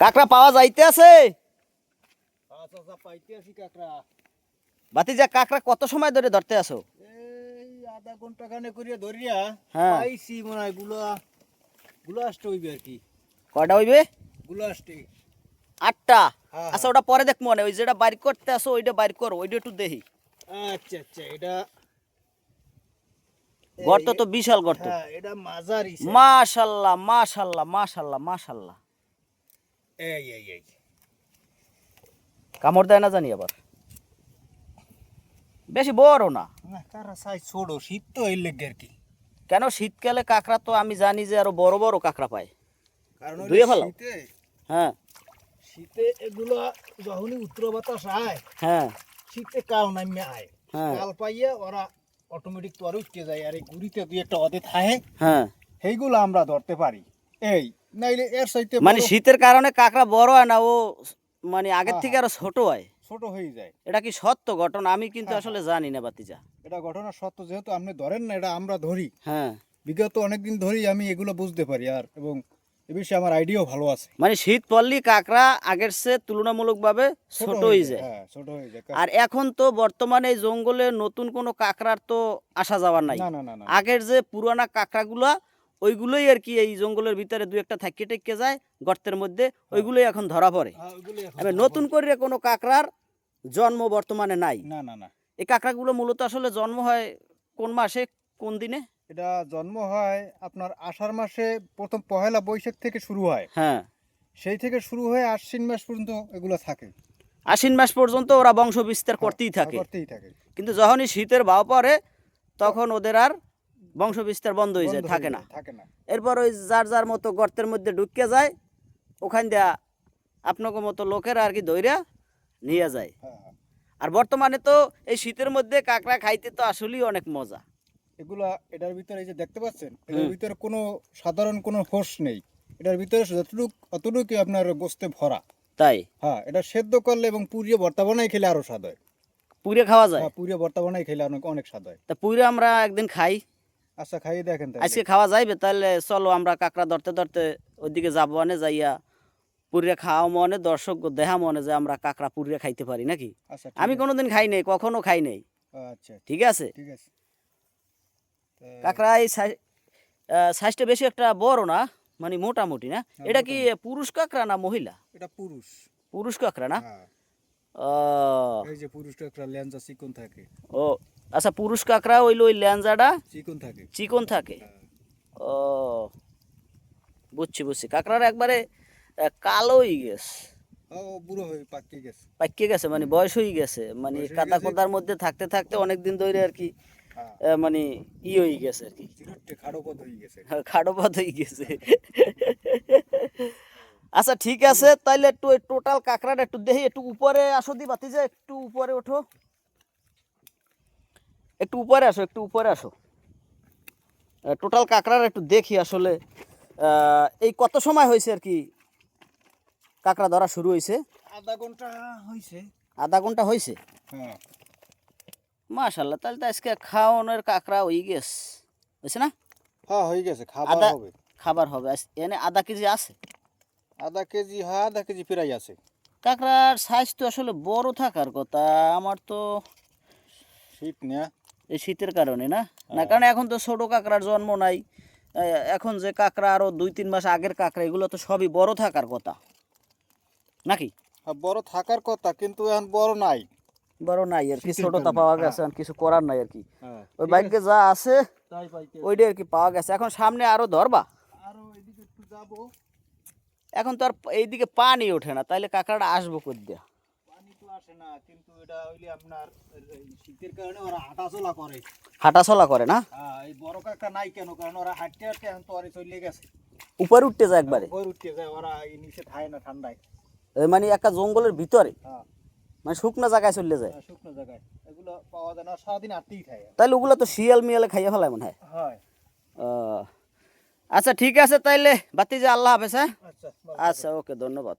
কাঁকড়া পাওয়া যাইতে আছে আচ্ছা কাকড়া। বাতিজা কাঁকড়া কত সময় ধরে ধরতে আসো? এই আধা ঘণ্টা খানে করিয়া ধরিয়া হ্যাঁ। পাইছি মনে হয়গুলা গুলা আসতে হইবে আর কি। কয়টা হইবে? গুলা আসতে। আটটা? হ্যাঁ, আচ্ছা ওটা পরে দেখ মনে ওই যেটা বাইর করতে আসো ওইটা বাইর করো ওইটা একটু দেখি। আচ্ছা আচ্ছা এটা গর্ত তো বিশাল গর্ত। হ্যাঁ এটা মাঝারি size। মাশাল্লাহ মাশাল্লাহ মাশাল্লাহ মাশাল্লাহ। এই এই এই কামড় দেয় না জানি আবার। বেশি বড় না। কারা সাইজ ছোট? শীত তো এই লেগে আর কি। কেন শীতকালে কাঁকড়া তো আমি জানি যে আরও বড় বড় কাঁকড়া পায়। কারণ ধুয়ে ফেলাও। হ্যাঁ। শীতে এগুলো যখনই উত্তর বাতাস আয় হ্যাঁ। শীতে কাল নামে আয়। হ্যাঁ। কাল পাইয়া ওরা অটোমেটিক তো আর উঠতে যায় আর এই গুড়িতে দুই একটা অদে থাকে। হ্যাঁ। সেইগুলো আমরা ধরতে পারি। এই নাইলে এর সাইতে মানে শীতের কারণে কাঁকড়া বড় হয় না ও মানে আগের হ্যাঁ, থেকে আরও ছোট হয়। ছোট হয়ে যায়। এটা কি সত্য ঘটনা? আমি কিন্তু হ্যাঁ, আসলে জানি না বাতিজা এটা ঘটনা সত্য যেহেতু আপনি ধরেন না এটা আমরা ধরি। হ্যাঁ। বিগত অনেকদিন ধরেই আমি এগুলো বুঝতে পারি আর এবং এ বিষয়ে আমার আইডিয়াও ভালো আছে। মানে শীত পড়লি কাঁকড়া আগের সে তুলনামূলকভাবে ছোট হয়ে যায় হ্যাঁ ছোট হয়ে যায়। আর এখন তো বর্তমানে এই জঙ্গলে নতুন কোনো কাঁকড়ার তো আসা যাওয়ার নাই। না না না না। আগের যে পুরানা কাঁকড়াগুলা ওইগুলোই আর কি এই জঙ্গলের ভিতরে দু একটা থাকিয়ে টেকে যায় গর্তের মধ্যে ওইগুলোই এখন ধরা পড়ে। হ্যাঁ, এবার নতুন করে কোনো কাঁকড়ার জন্ম বর্তমানে নাই। না না না। এই কাঁকড়াগুলো মূলত আসলে জন্ম হয় কোন মাসে কোন দিনে? এটা জন্ম হয় আপনার আষাঢ় মাসে প্রথম পহেলা বৈশাখ থেকে শুরু হয়। হ্যাঁ। সেই থেকে শুরু হয়ে আশ্বিন মাস পর্যন্ত এগুলো থাকে। আশ্বিন মাস পর্যন্ত ওরা বংশ বিস্তার করতেই থাকে। করতেই থাকে। কিন্তু যখনই শীতের ভাও পড়ে তখন ওদের আর বংশ বিস্তার বন্ধ হয়ে যায় থাকে না। এরপর ওই যার যার মতো গর্তের মধ্যে ঢুকে যায় ওখান দিয়া আপনাকে মতো লোকেরা আর কি দইরা নিয়ে যায়। হ্যাঁ হ্যাঁ। আর বর্তমানে তো এই শীতের মধ্যে কাঁকড়া খাইতে তো আসলেই অনেক মজা। এগুলা এটার ভিতরে এই যে দেখতে পাচ্ছেন এটার ভিতরে কোনো সাধারণ কোনো হোস নেই। এটার ভিতরে যতটুকু অতটুকু আপনার গোস্তে ভরা। তাই? হ্যাঁ এটা সেদ্ধ করলে এবং পুড়িয়ে ভর্তা বানাই খেলে আরও স্বাদ হয়। পুরে খাওয়া যায়? হ্যাঁ পুড়িয়ে ভর্তা বানাই খেলে অনেক অনেক স্বাদ হয়। তা পুরে আমরা একদিন খাই। আচ্ছা খাইয়ে দেখেন। আজকে খাওয়া যাইবে তাহলে চলো আমরা কাঁকড়া ধরতে ধরতে ওইদিকে যাব মানে যাইয়া পুরে খাওয়া মনে দর্শক দেখা মনে যে আমরা কাঁকড়া পুরে খাইতে পারি নাকি? আচ্ছা আমি কোনোদিন খাই নাই কখনো খাই নাই। আচ্ছা ঠিক আছে? ঠিক আছে। কাঁকড়া এই সাইজ সাইজটা বেশি একটা বড় না মানে মোটামুটি না? হ্যাঁ, এটা কি পুরুষ কাঁকড়া না মহিলা? এটা পুরুষ। পুরুষ কাঁকড়া না? হ্যাঁ। এই যে পুরুষটা একটা ল্যাঞ্জা চিকন থাকে। ও আচ্ছা পুরুষ কাঁকড়া ওইলো ওই ল্যাঞ্জাটা চিকন থাকে। চিকন থাকে? হ্যাঁ। ও বুঝছি বুঝছি। কাঁকড়ার একবারে গেছে বুড়ো হয়ে গেছে। পাকিয়ে গেছে মানে বয়স হয়ে গেছে। মানে হয়ে কাদা কোদার মধ্যে থাকতে থাকতে অনেক দিন ধরে আর কি হ্যাঁ। মানে ই হয়ে গেছে আর কি। খাড়ো পথ হয়ে গেছে। খাড়ো পথ হয়ে গেছে। আচ্ছা ঠিক আছে তাইলে একটু ওই টোটাল কাঁকড়াটা একটু দেখি একটু উপরে আসো দি বাতি যে একটু উপরে ওঠো। একটু উপরে আসো একটু উপরে আসো। টোটাল কাঁকড়ার একটু দেখি আসলে এই কত সময় হয়েছে আর কি কাঁকড়া ধরা শুরু হয়েছে? আধা ঘণ্টা হয়েছে। আধা ঘণ্টা হয়েছে? হ্যাঁ। মাশাল্লাহ তাহলে তো আজকে খাওয়ানোর কাঁকড়া হয়ে গেছে। বুঝছে না? হ্যাঁ হয়ে গেছে খাবার হবে। খাবার হবে। এনে আধা কেজি আছে? আধা কেজি হ্যাঁ আধা কেজি প্রায় আছে। কাঁকড়ার সাইজ তো আসলে বড় থাকার কথা। আমার তো শীত না এই শীতের কারণে না? না কারণ এখন তো ছোট কাঁকড়ার জন্ম নাই। এখন যে কাঁকড়া আরও দুই তিন মাস আগের কাঁকড়া এগুলো তো সবই বড় থাকার কথা। নাকি? বড় থাকার কথা কিন্তু এখন বড় নাই। বড় নাই আর কি ছোটতা পাওয়া হ্যাঁ। গেছে আর কিছু করার নাই আর কি। হ্যাঁ। ওই বাইকে যা আছে ওইটাই আর কি পাওয়া গেছে। এখন সামনে আরও ধরবা? আরও এদিকে একটু যাব। এখন তো আর এইদিকে পানি ওঠে না তাইলে কাঁকড়াটা আসব তো আসে না কিন্তু এটা হইলে আপনার শীতের কারণে ওরা হাঁটাচলা করে। হাঁটাচলা করে না? হ্যাঁ এই বড় কাকা নাই কেন? কারণ ওরা হাঁটতে হাঁটতে এখন তো চলে গেছে। উপরে উঠতে যায় একবারে? উঠতে যায় ওরা এই নিচে থাকে না ঠান্ডায়। মানে একটা জঙ্গলের ভিতরে? হ্যাঁ। মানে শুকনো জায়গায় চলে যায়? হ্যাঁ, শুকনো জায়গায়। এগুলো পাওয়া যায় না সারাদিন আটতেই থাকে তাইলে ওগুলো তো শিয়াল মিয়ালে খাইয়ে ফেলায় মনে হয়? হয়। আচ্ছা ঠিক আছে তাইলে বাতি যে আল্লাহ হাফেজ হ্যাঁ? আচ্ছা আচ্ছা ওকে ধন্যবাদ।